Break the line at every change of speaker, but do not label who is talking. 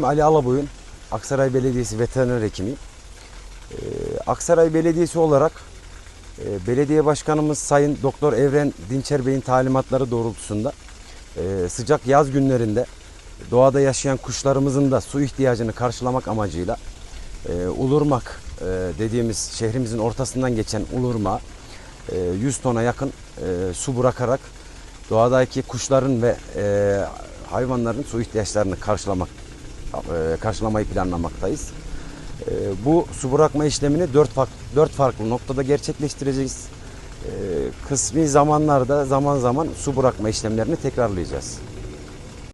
İsmim Ali Alaboyun. Aksaray Belediyesi veteriner hekimiyim. Ee, Aksaray Belediyesi olarak e, belediye başkanımız Sayın Doktor Evren Dinçer Bey'in talimatları doğrultusunda e, sıcak yaz günlerinde doğada yaşayan kuşlarımızın da su ihtiyacını karşılamak amacıyla e, Ulurmak dediğimiz şehrimizin ortasından geçen Ulurma 100 tona yakın su bırakarak doğadaki kuşların ve hayvanların su ihtiyaçlarını karşılamak karşılamayı planlamaktayız. E, bu su bırakma işlemini dört, farklı, dört farklı noktada gerçekleştireceğiz. E, kısmi zamanlarda zaman zaman su bırakma işlemlerini tekrarlayacağız.